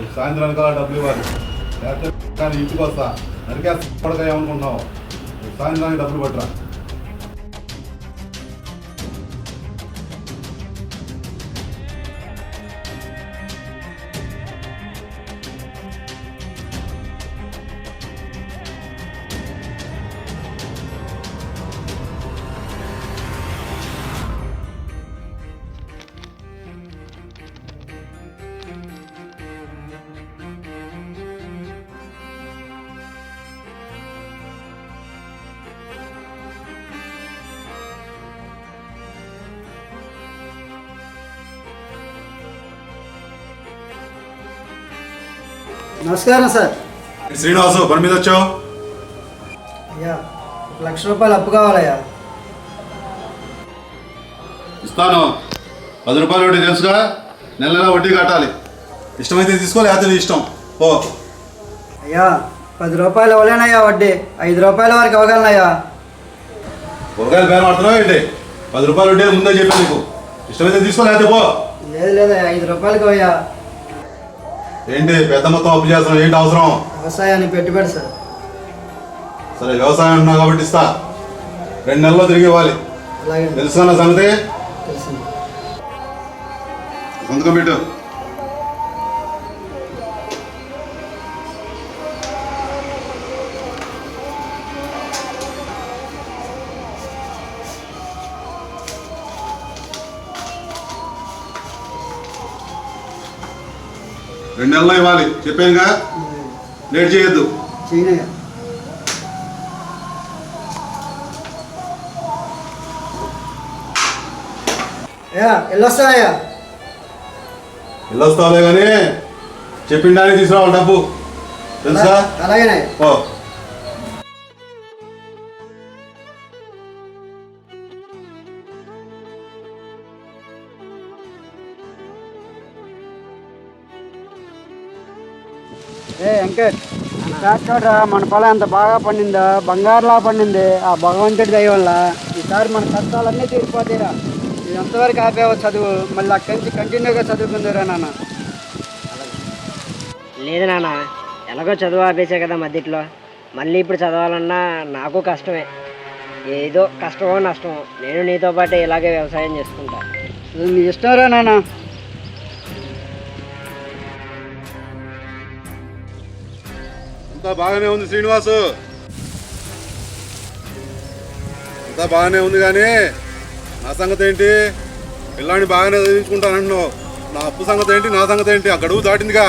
రేపు సాయంత్రం కల్లా డబ్బులు ఇవ్వాలి. లేకపోతే కానీ ఇంటికి వస్తా. నరికేస్తా ఏమనుకుంటున్నావు? రేపు సాయంత్రానికి డబ్బులు పట్టరా. నమస్కారం సార్. శ్రీనివాసు పని మీద వచ్చావు? అయ్యా ఒక లక్ష రూపాయలు అప్పు కావాలయ్యా. ఇస్తాను. పది రూపాయలు వడ్డీ తెలుసుగా? నెల నెల వడ్డీ కట్టాలి. ఇష్టమైతే తీసుకో లేకపోతే నీ ఇష్టం. ఓ అయ్యా పది రూపాయలు ఇవ్వలేనయ్యా వడ్డీ. ఐదు రూపాయల వరకు ఇవ్వగలనయ్యా. కూరగాయలు పేరు మాడుతున్నావు ఏంటి? పది రూపాయలు వడ్డీ ముందే చెప్పాను నీకు. ఇష్టమైతే తీసుకో లేకపోతే పో. లేదు లేదయ్యా ఐదు రూపాయలకి అయ్యా ఏంటి పెద్ద మొత్తం అప్పు చేస్తున్నావు ఏంటి అవసరం? వ్యవసాయాన్ని పెట్టుబడి సార్. సరే వ్యవసాయం అంటున్నావు కాబట్టి ఇస్తా. రెండు నెలల్లో తిరిగి ఇవ్వాలి. అలాగే. తెలుసా నా సంగతి? తెలిసింది సంతకం పెట్టు. రెండు నెలల్లో ఇవ్వాలి. చెప్పానుగా లేట్ చేయొద్దు. వెళ్ళొస్తానయ్యా వెళ్ళొస్తావులే కానీ చెప్పిన దానికి తీసుకురావాలి డబ్బు. తెలుసా? అలాగేనయ్యా ఓ వెంకట్ మన పొలం ఎంత బాగా పండిందో బంగారులా పండింది ఆ భగవంతుడి దయ వల్ల ఈసారి మన కష్టాలన్నీ తీరిపోతాయిరా. ఇది ఎంతవరకు ఆపేవో చదువు మళ్ళీ అక్కడి నుంచి కంటిన్యూగా చదువుకుందిరా నాన్న. లేదు నాన్న ఎలాగో చదువు ఆపేసే కదా మధ్యలో మళ్ళీ ఇప్పుడు చదవాలన్నా నాకు కష్టమే. ఏదో కష్టమో నష్టమో నేను నీతో పాటు ఇలాగే వ్యవసాయం చేసుకుంటా. నీ ఇష్టంరా నాన్న. అంతా బాగానే ఉంది శ్రీనివాసు అంతా బాగానే ఉంది కానీ నా సంగతి ఏంటి పిల్లాన్ని బాగానే చదివించుకుంటానంటున్నావు నా అప్పు సంగతి ఏంటి నా సంగతి ఏంటి ఆ గడువు దాటిందిగా.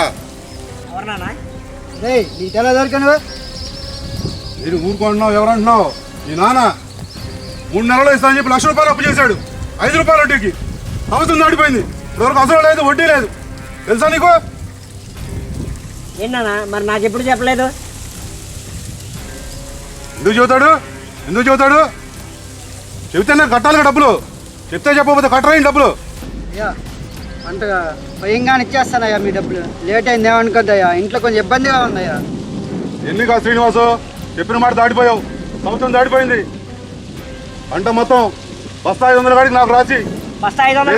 నేను ఊరుకుంటున్నావు ఎవరంటున్నావు? నీ నాన్న మూడు నెలలు ఇస్తానని చెప్పి లక్ష రూపాయలు అప్పు చేశాడు. ఐదు రూపాయల వడ్డీకి. సంవత్సరం దాటిపోయింది. ఇప్పటివరకు అసలు లేదు వడ్డీ లేదు. తెలుసా నీకు? ఏంటి నాన్న మరి నాకు ఎప్పుడు చెప్పలేదు? ఎందుకు చెబుతాడు? ఎందుకు చెబుతాడు? చెబితే నాకు కట్టాలి డబ్బులు. చెప్తే చెప్పకపోతే కట్టరా డబ్బులు? అయ్యా అంతగా భయంగానే ఇచ్చేస్తానయ్యా మీ డబ్బులు. లేట్ అయింది ఏమనుకోద్దయ్యా? ఇంట్లో కొంచెం ఇబ్బందిగా ఉందయ్యా. ఎన్ని కాదు శ్రీనివాసు? చెప్పిన మాట దాటిపోయావు. సంవత్సరం దాటిపోయింది. పంట మొత్తం బస్తా ఐదు వందల కాడికి నాకు రాసి. బస్తా ఐదు వందల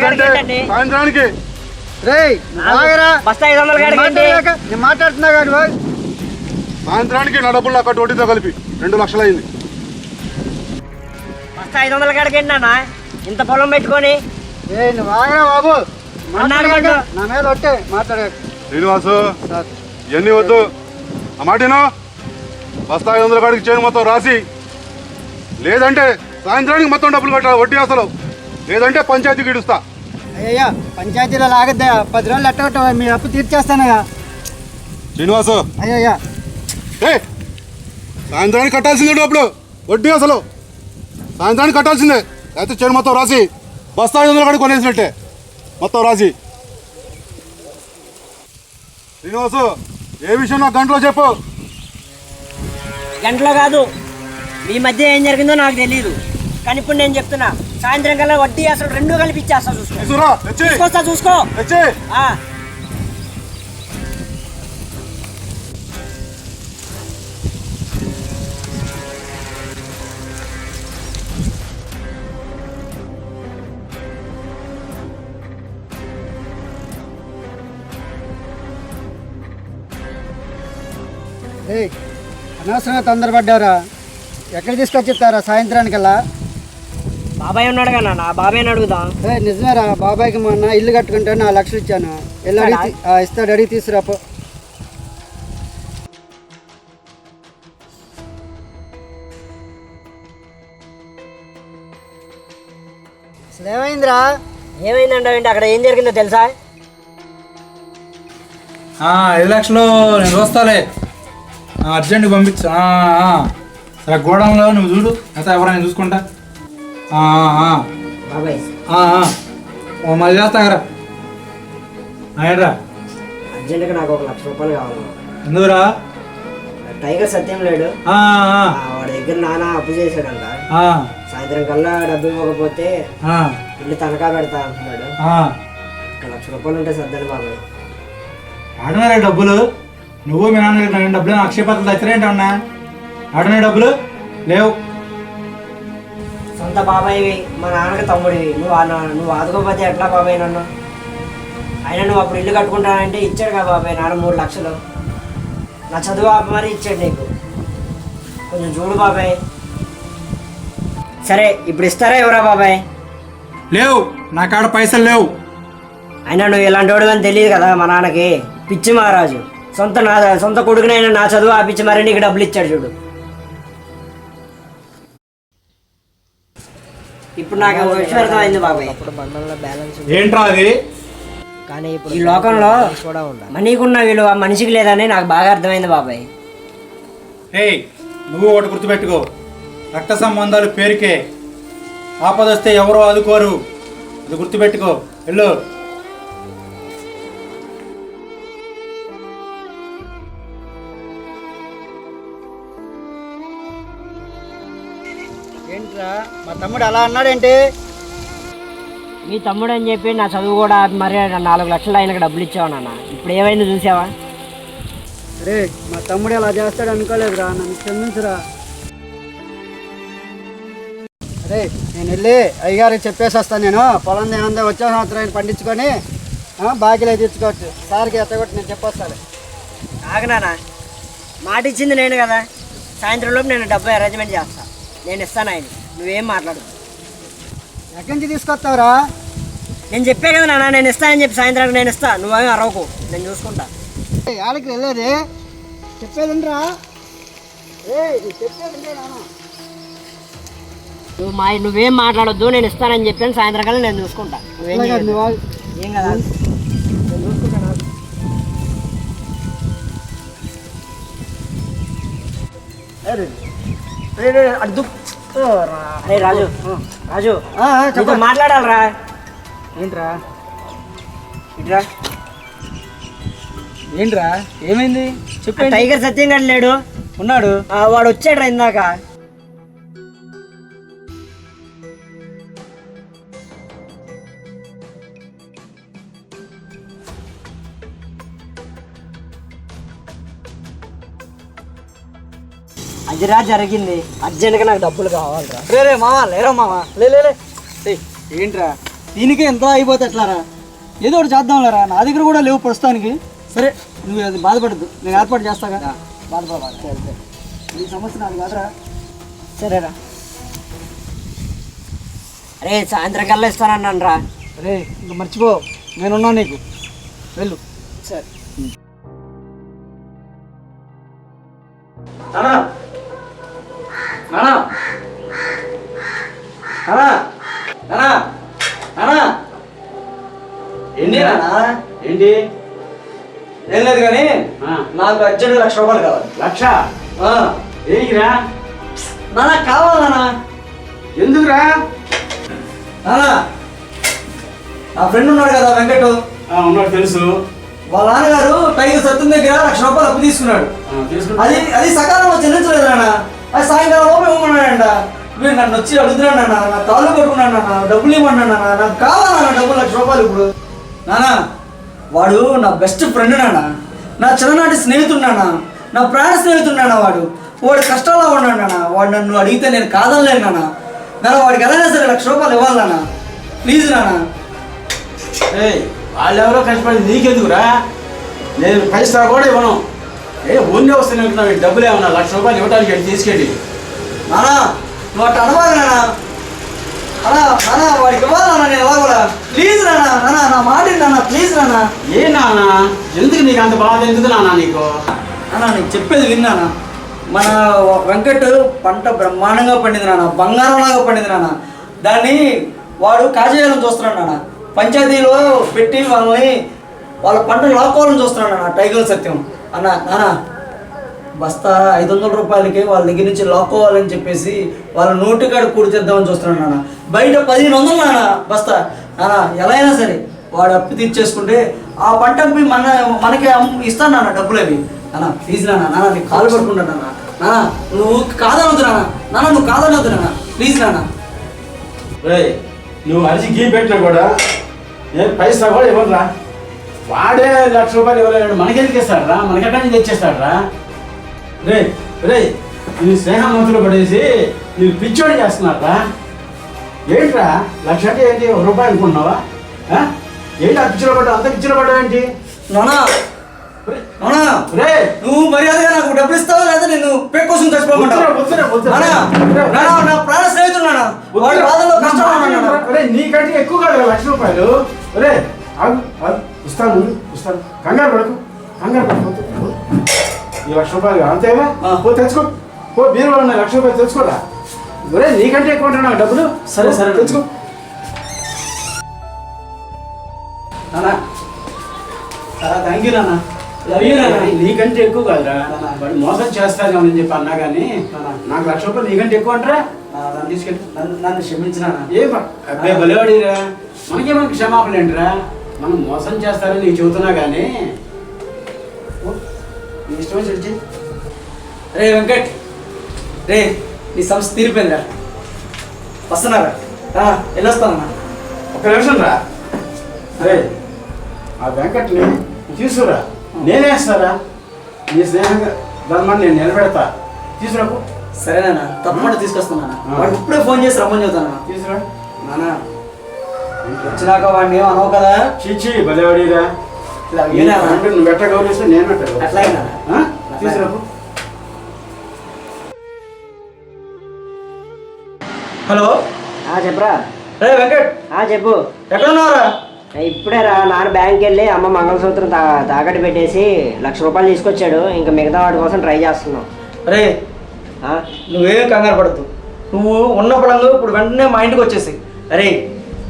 సాయంత్రానికి. మాట్లాడుతున్నా కాదు సాయంత్రానికి నా డబ్బులు నాకు వడ్డీతో కలిపి రెండు లక్షలు అయింది బస్తా ఐదు వందల కాడికి ఏంటి నాన్న? ఇంత పొలం పెట్టుకొని? ఏ నువ్వు ఆగరా బాబు. నా మీద ఒట్టే మాట్లాడక. శ్రీనివాసు ఇవన్నీ వద్దు. ఆ మాటేనో బస్తా ఐదు వందల కాడికి చేయను మొత్తం రాసి లేదంటే సాయంత్రానికి మొత్తం డబ్బులు కట్టాలి వడ్డీ అసలు. లేదంటే పంచాయతీకి ఇడుస్తా. అయ్యయ్యా పంచాయతీలో లాగద్దయ్యా. పది రోజులు ఎట్టగొట్టవా మీ అప్పు తీర్చేస్తానయ్యా. శ్రీనివాసు అయ్యయ్యా. ఏ సాయంత్రానికి కట్టాల్సిందే డబ్బులు వడ్డీ అసలు. సాయంత్రానికి కట్టాల్సిందే. లేకపోతే చెడు మొత్తం రాసి బస్తా ఐదు వందలు కాడికి కొనేసినట్టే. మొత్తం రాసి. శ్రీనివాసు ఏ విషయం నాకు గంటలో చెప్పు? గంటలో కాదు. మీ మధ్య ఏం జరిగిందో నాకు తెలియదు కానీ ఇప్పుడు నేను చెప్తున్నా సాయంత్రం కల్లా వడ్డీ అసలు రెండు కలిపి ఇచ్చేస్తా చూసుకో. తీసుకొస్తా చూసుకో. అనవసరంగా తొందరపడ్డారా ఎక్కడ తీసుకొచ్చిస్తారా సాయంత్రానికల్లా? బాబాయ్ ఉన్నాడు కదా నా బాబాయ్ని అడుగుదాం? ఏ నిజమేరా బాబాయ్కి మొన్న ఇల్లు కట్టుకుంటే నా లక్షలు ఇచ్చాను. వెళ్ళి అడిగి తీ- ఆ, ఇస్తాడు అడిగి తీసుకురాపో అసలు ఏమైందిరా? ఏమైందంటే అక్కడ ఏం జరిగిందో తెలుసా? ఆ, ఐదు లక్షలు నేను చూస్తాలే. ఆ, అర్జెంట్గా పంపించు. ఆ, ఆ. సరే గోడంలో నువ్వు చూడు. అయితే ఎవరైనా చూసుకుంటా. బాబాయ్. ఓ మళ్ళీ చేస్తాగరా ఆయనరా అర్జెంటుగా నాకు ఒక లక్ష రూపాయలు కావాలి. ఎందుకురా? టైగర్ సత్యం లేడు. వాడి దగ్గర నాన్న అప్పు చేశాడంట. సాయంత్రం కల్లా డబ్బు ఇవ్వకపోతే ఇల్లు తనఖా పెడతా అంటున్నాడు. ఒక లక్ష రూపాయలు ఉంటే సర్దాను బాబాయ్. ఆడున్నారా డబ్బులు? నువ్వు మీ నాన్న డబ్బులు అక్షయపత్రాలు తెచ్చరేంటి అన్నా? ఆడున్నాయి డబ్బులు? లేవు. సొంత బాబాయ్వి మా నాన్నకి తమ్ముడివి. నువ్వు నువ్వు ఆదుకోకపోతే ఎట్లా బాబాయ్ నన్ను? అయినా నువ్వు అప్పుడు ఇల్లు కట్టుకుంటానంటే ఇచ్చాడు కదా బాబాయ్ నాన్న మూడు లక్షలు. నా చదువు ఆపి మరీ ఇచ్చాడు నీకు. కొంచెం చూడు బాబాయ్ సరే ఇప్పుడు ఇస్తారా ఎవరా బాబాయ్ లేవు. నా కాడ పైసలు లేవు. అయినా నువ్వు ఇలాంటి వాడు అని తెలియదు కదా మా నాన్నకి. పిచ్చి మహారాజు. సొంత నా సొంత కొడుకునైనా నా చదువు ఆపించి మరీ నీకు డబ్బులు ఇచ్చాడు చూడు. ఇప్పుడు నాకు విషయం అర్థమైంది బాబాయ్. ఏంట్రా అది? కానీ ఇప్పుడు ఈ లోకంలో మనీకున్న విలువ మనిషికి లేదని నాకు బాగా అర్థమైంది బాబాయ్. ఏయ్ నువ్వు ఒకటి గుర్తుపెట్టుకో. రక్త సంబంధాలు పేరుకే. ఆపద వస్తే ఎవరో ఆదుకోరు. ఇది గుర్తుపెట్టుకో. వెళ్ళు. తమ్ముడు అలా అన్నాడేంటి? మీ తమ్ముడు అని చెప్పి నా చదువు కూడా మరి నాలుగు లక్షలు ఆయనకు డబ్బులు ఇచ్చావు నాన్న. ఇప్పుడు ఏమైంది చూసావా? రే మా తమ్ముడు అలా చేస్తాడు అనుకోలేదురా నన్ను క్షమించురా. అరే నేను వెళ్ళి అయ్యగారికి చెప్పేసి వస్తాను నేను. పొలం ఏముందో వచ్చే సంవత్సరం పండించుకొని ఆ, బాకీలే తెచ్చుకోవచ్చు సార్కి ఎత్తగొట్టి నేను చెప్పొస్తాను ఆగు నాన్న. మాట ఇచ్చింది నేను కదా. సాయంత్రం లోపు నేను డబ్బు అరేంజ్మెంట్ చేస్తా. నేను ఇస్తాను ఆయన నువ్వేం మాట్లాడు ఎక్కడి నుంచి తీసుకొస్తావురా? నేను చెప్పే కదా నాన్న నేను ఇస్తానని చెప్పి సాయంత్రానికి నేను ఇస్తా. నువ్వేం అరవకు నేను చూసుకుంటా. ఆడికి వెళ్ళేది? చెప్పేదిరా నువ్వు మా నువ్వేం మాట్లాడొద్దు నేను ఇస్తానని చెప్పాను సాయంత్రం కల్లా నేను చూసుకుంటా. నువ్వేం. ఏం కదా? నేను చూసుకుంటాను. అరే, అటు రాజు. రాజు. చెప్పు మాట్లాడాలరా. ఏంట్రా? ఇట్రా. ఏంట్రా? ఏమైంది? ఆ టైగర్ సత్యం లేడు. ఉన్నాడు. వాడు వచ్చాడు ఇందాక. అదిరా జరిగింది. అర్జెంట్గా నాకు డబ్బులు కావాలిరా. రే రే మావా లేరా మావా. లే లే లే. ఏయ్, ఏంట్రా? దీనికి ఎంత అయిపోతే ఎట్లారా? ఏదో ఒకటి చేద్దాంలేరా? నా దగ్గర కూడా లేవు ప్రస్తుతానికి. సరే నువ్వు అది బాధపడద్దు. నేను ఏర్పాటు చేస్తాగా బాధపడాలి ఈ సమస్య నాది కాదురా. సరేరా. అరే సాయంత్రం కల్లా ఇస్తానన్నాను రా రే ఇంకా మర్చిపో. నేనున్నా నీకు. వెళ్ళు. సరే. నానా. ఏంటి ఏం లేదు కానీ నాకు అర్జెంట్ లక్ష రూపాయలు కావాలి. లక్ష? దేనికిరా? నానా కావాలి నానా. ఎందుకురా? నానా నా ఫ్రెండ్ ఉన్నాడు కదా వెంకట్ ఉన్నాడు తెలుసు. వాళ్ళ నాన్నగారు టైగర్ సత్యం దగ్గర లక్ష రూపాయలు అప్పు తీసుకున్నాడు. అది అది సకాలంలో చెల్లించలేదు నాన్న. అది సాయంకాలం లోపు ఇవ్వమన్నాడంట. మీరు నన్ను వచ్చి అడుగుతున్నాడు నాన్న. నా తాళ్ళు కొట్టుకున్నాడు నాన్న. డబ్బులు ఇవ్వమన్నాడు నాన్న. నాకు కావాలా నాన్న డబ్బులు లక్ష రూపాయలు ఇప్పుడు. నాన్న వాడు నా బెస్ట్ ఫ్రెండ్ నాన్న నా చిన్ననాటి స్నేహితుడు నాన్న నా ప్రాణ స్నేహితుడు నాన్న వాడు. వాడు కష్టాల్లో ఉన్నాడు నాన్న వాడు నన్ను అడిగితే నేను కాదనలేను నాన్న నాన్న వాడికి ఎలా సరే లక్ష రూపాయలు ఇవ్వాలి నాన్న ప్లీజ్ నాన్న ఏయ్ వాళ్ళెవరో కష్టపడి నీకెందుకురా? నేను పైసా కూడా ఇవ్వను. ఏ ఊరినే వస్తున్నాయి డబ్బులు ఏమన్నా లక్ష రూపాయలు ఇవ్వడానికి వెళ్ళి తీసుకెళ్ళి. నానా నువ్వు అట్ట అనబాగు నానా. అన్నా నానా వాడికి ఇవ్వాలి నాన్న నేను ఎలా కూడా ప్లీజ్ నానా నానా నా మాట నాన్న ప్లీజ్ నానా ఏ నాన్న? ఎందుకు నీకు అంత బాధ ఎందుకు నాన్న నీకు? నానా నీకు చెప్పేది విన్నానా? మన వెంకట్ పంట బ్రహ్మాండంగా పండింది నాన్న బంగారంలాగా పండింది నాన్న. దాన్ని వాడు కాజేయాలని చూస్తున్నాడు నాన్న. పంచాయతీలో పెట్టి వాళ్ళని వాళ్ళ పంట లాక్కోవాలని చూస్తున్నాడు నాన్న టైగర్ సత్యం. అన్న నాన్న బస్తా ఐదు వందల రూపాయలకి వాళ్ళ దగ్గర నుంచి లాక్కోవాలని చెప్పేసి వాళ్ళ నోటికాడ కూడి తెద్దామని చూస్తున్నాడు నాన్న. బయట పదిహేను వందలు నాన్న బస్తా. నాన్న ఎలా అయినా సరే వాడు అప్పు తీర్చేసుకుంటే ఆ పంట మీ మన మనకి ఇస్తాను నాన్న డబ్బులు అవి నాన్న ప్లీజ్ నాన్న నాన్న నీకు కాలు పడుకుంటా నాన్న. నాన్న నువ్వు కాదనొద్దు నాన్న. నాన్న నువ్వు కాదనొద్దు నాన్న. ప్లీజ్ నాన్న. నువ్వు అరిచి గీ పెట్టినా కూడా ఏ పైసా కూడా ఇవ్వరా వాడే లక్ష రూపాయలు ఇవ్వలేడు. మనకెందుకు ఇస్తాడరా మనకెక్కడి నుంచి తెచ్చేస్తాడు రా? రే నీ స్నేహమంతులు పడేసి నీకు పిచ్చోడి చేస్తున్నారా ఏంట్రా లక్ష అంటే ఏంటి ఒక రూపాయి అనుకుంటున్నావా? ఏంటి ఆ పిచ్చిలో పడ్డా అంత పిచ్చిలో పడ్డావు ఏంటి? నాన్న నాన్న రే. నువ్వు మర్యాదగా నాకు డబ్బులు ఇస్తావా లేదా నేను పేక్ కోసం చచ్చిపోమంటావా? నా ప్రాణ స్నేహితుడు వాడి బాధల్లో కష్టం నీకంటే ఎక్కువ కాదు లక్ష రూపాయలు. ఆగు. ఇస్తాను ఇస్తాను. కంగారు పడకు. కంగారు పడకు. ఈ లక్ష రూపాయలు అంతేగా. పో తెచ్చుకో. పో బీరువా ఉన్నాయి లక్ష రూపాయలు తెచ్చుకోరా. ఒరే నీకంటే ఎక్కువ నాకు డబ్బులు? సరే, సరే. తెచ్చుకో. నాన్న థ్యాంక్ యూ నాన్న నీకంటే ఎక్కువ కాదురా. వాడు మోసం చేస్తాను అని చెప్పి అన్నా కానీ నాకు లక్ష రూపాయలు నీకంటే ఎక్కువ అంటారా? నన్ను తీసుకెళ్ళి నన్ను క్షమించిన ఏ బ- అబ్బే బలివాడిరా మనకే మనకి క్షమాపణ ఏంటిరా? మనం మోసం చేస్తారని నీకు చెబుతున్నా కానీ నీ రే వెంకట్. రే నీ సమస్య తీరిపోయిందిరా. వస్తున్నారా? వెళ్ళొస్తానన్నా ఒక్క నిమిషం రా. అరే. ఆ వెంకట్ని తీసుకురా. నేనేస్తారా నీ స్నేహ ధర్మాన్ని నేను నిలబెడతా. తీసుకురాకు సరేనా తప్పకుండా తీసుకొస్తాను. వాడు ఇప్పుడే ఫోన్ చేసి రమ్మని చెబుతాను తీసుకురా. నాన్న వచ్చినాక వాడిని ఏం అనవు కదా చీచి బలేవాడిరా నువ్వు ఎట్ట గౌరవిస్తే నేను హలో? చెప్పరా? రే వెంకట్? చెప్పు. ఎక్కడ ఉన్నావురా? ఇప్పుడే రా నాన్న బ్యాంక్కి వెళ్ళి అమ్మ మంగళసూత్రం తా తాకట్టు పెట్టేసి లక్ష రూపాయలు తీసుకొచ్చాడు. ఇంకా మిగతా వాటి కోసం ట్రై చేస్తున్నాం. రే ఆ? నువ్వేం కంగారు పడద్దు. నువ్వు ఉన్న పడంలో ఇప్పుడు వెంటనే మా ఇంటికి వచ్చేసి అరే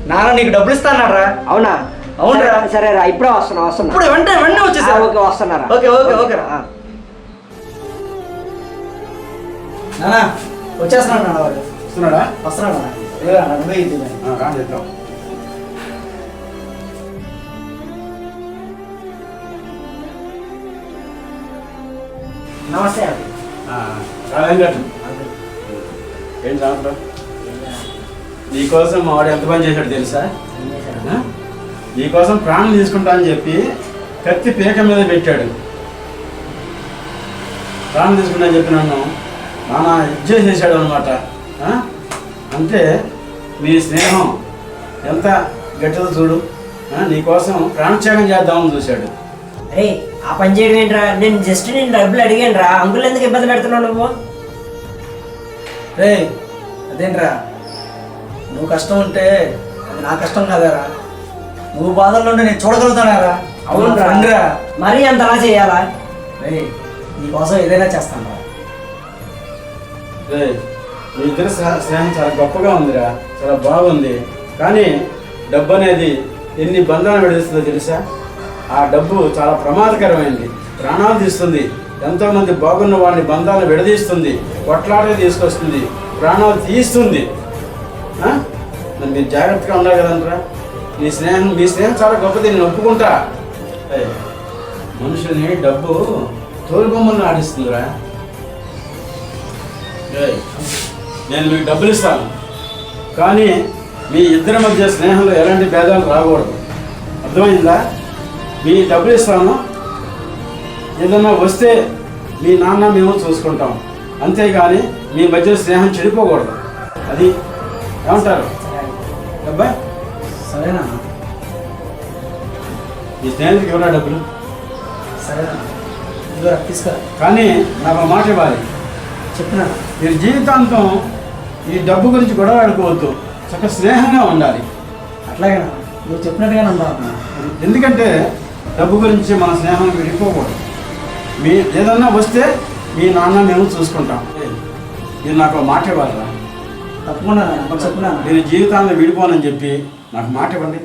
నాన్న నీకు డబ్బులు ఇస్తానరా అవునా? అవునురా. సరే- సరేరా ఇప్పుడే వస్తున్నా వస్తున్నా. ఇప్పుడు వెంటనే వెంటనే వచ్చేసి ఓకే వస్తున్నారా ఓకే ఓకే ఓకే రా. ఆ. నాన్న వచ్చేస్తున్నాడు నాన్న వాడు. వస్తున్నాడా? వస్తున్నాడు నాన్న. నువ్వే రా నమస్తే అండి. రాజంగారు ఏం సంవత్సరం నీకోసం మా వాడు ఎంత పని చేశాడు తెలుసా? నీకోసం ప్రాణం తీసుకుంటా అని చెప్పి కత్తి పీక మీద పెట్టాడు. ప్రాణం తీసుకుంటా అని చెప్పి నన్ను నాన్న ఇది చేసేసాడు అనమాట అంటే మీ స్నేహం ఎంత గట్టిదో చూడు? నీకోసం ప్రాణత్యాగం చేద్దామని చూశాడు. అరే ఆ పని చేయడం ఏంట్రా? నేను జస్ట్ నేను డబ్బులు అడిగాను రా. అంకుల్ ఎందుకు ఇబ్బంది పెడుతున్నావు నువ్వు? రే అదేంట్రా? నువ్వు కష్టం ఉంటే అది నా కష్టం కాదారా. నువ్వు బాధల్లో ఉంటే నేను చూడగలుగుతానారా? అవునురా. రా మరీ అంతలా చేయాలా? నీకోసం ఏదైనా చేస్తాను మీ ఇద్దరి స్నే- స్నేహం చాలా గొప్పగా ఉందిరా. చాలా బాగుంది. కానీ డబ్బు అనేది ఎన్ని బంధాలు విడుస్తుందో తెలుసా? ఆ డబ్బు చాలా ప్రమాదకరమైంది. ప్రాణాలు తీస్తుంది. ఎంతోమంది బాగున్న వాడిని బంధాలను విడదీస్తుంది. కొట్లాటగా తీసుకొస్తుంది. ప్రాణాలు తీస్తుంది. మీరు జాగ్రత్తగా ఉండాలి కదంటారా మీ స్నేహం మీ స్నేహం చాలా గొప్పది నేను ఒప్పుకుంటా. మనుషుల్ని డబ్బు తోలుబొమ్మలను ఆడిస్తుందిరా నేను మీకు డబ్బులు ఇస్తాను. కానీ మీ ఇద్దరి మధ్య స్నేహంలో ఎలాంటి భేదాలు రాకూడదు. అర్థమైందా? మీ డబ్బులు ఇస్తాను. ఏదన్నా వస్తే మీ నాన్న మేము చూసుకుంటాం. అంతేగాని మీ మధ్య స్నేహం చెడిపోకూడదు. అది ఏమంటారు? అబ్బాయి? సరేనా? మీ స్నేహితుడికి ఎవరా డబ్బులు? సరేనా? తీసుకురా. కానీ నాకు ఒక మాట ఇవ్వాలి. చెప్పినా? మీరు జీవితాంతం ఈ డబ్బు గురించి గొడవ ఆడుకోవద్దు. చక్క స్నేహంగా ఉండాలి. అట్లాగేనా? నువ్వు చెప్పినట్టుగానే ఉండాలి ఎందుకంటే డబ్బు గురించి మన స్నేహం విడిపోకూడదు. మీ ఏదన్నా వస్తే మీ నాన్న మేము చూసుకుంటాం. మీరు నాకు మాట ఇవ్వాలిరా. తప్పకుండా చెప్పినా నేను జీవితాన్ని విడిపోనని చెప్పి నాకు మాట ఇవ్వండి.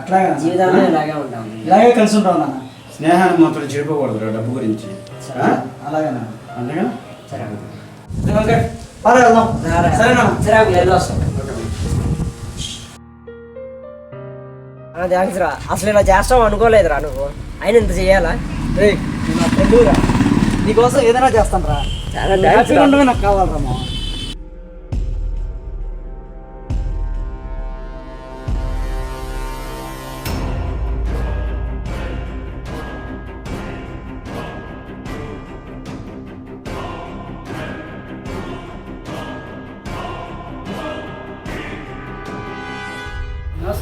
అట్లాగే? జీవితంలో ఇలాగే ఉంటాం. ఇలాగే కలిసి ఉంటావు నాన్న స్నేహాన్ని మాత్రం చెడిపోకూడదు డబ్బు గురించి? అలాగేనా? అంతేగా సరే. వెళ్దాం. సరేనా? సరే వెళ్ళొస్తాం థ్యాంక్స్ రా. అసలు ఇలా చేస్తావు అనుకోలేదురా నువ్వు. అయినా ఇంత చేయాలా? రేయ్ నువ్వు నా ఫ్రెండురా నీకోసం ఏదైనా చేస్తాను రా. నాకు కావాలరా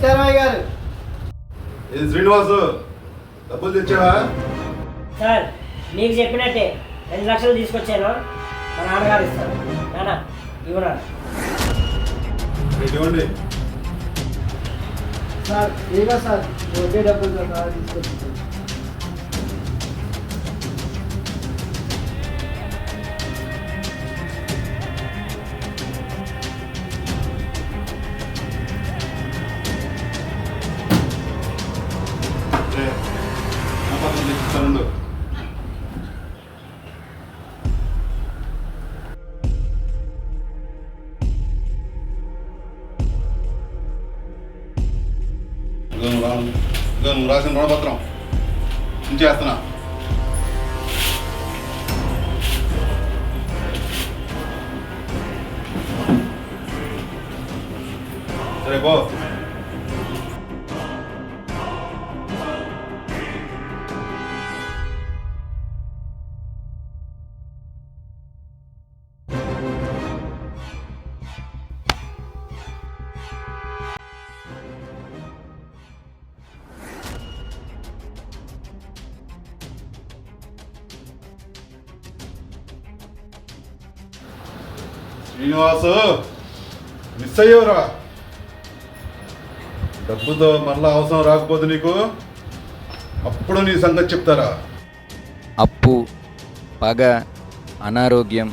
నమస్కారం గారు. ఇది శ్రీనివాసు. డబ్బులు తెచ్చావా? సార్ నీకు చెప్పినట్టే రెండు లక్షలు తీసుకొచ్చాను. మా నాన్నగారు ఇస్తారు. నాన్న ఇవ్వరా? ఇవ్వండి. సార్ ఏగా సార్? వడ్డీ డబ్బులతో సహా రుణపత్రం. ఉంచేస్తున్నా సరే పో. బాసు. మిస్ అయ్యేవరా డబ్బుతో మళ్ళా అవసరం రాకపోతే నీకు అప్పుడు నీ సంగతి చెప్తారా? అప్పు పగ అనారోగ్యం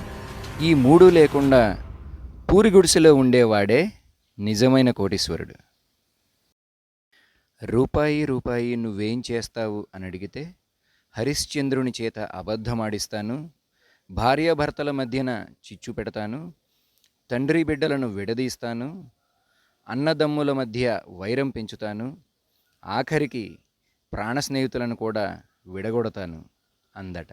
ఈ మూడు లేకుండా పూరి గుడిసెలో ఉండేవాడే నిజమైన కోటీశ్వరుడు. రూపాయి రూపాయి నువ్వేం చేస్తావు అని అడిగితే హరిశ్చంద్రుని చేత అబద్ధమాడిస్తాను భార్యాభర్తల మధ్యన చిచ్చు పెడతాను తండ్రి బిడ్డలను విడదీస్తాను అన్నదమ్ముల మధ్య వైరం పెంచుతాను ఆఖరికి ప్రాణ స్నేహితులను కూడా విడగొడతాను అందట.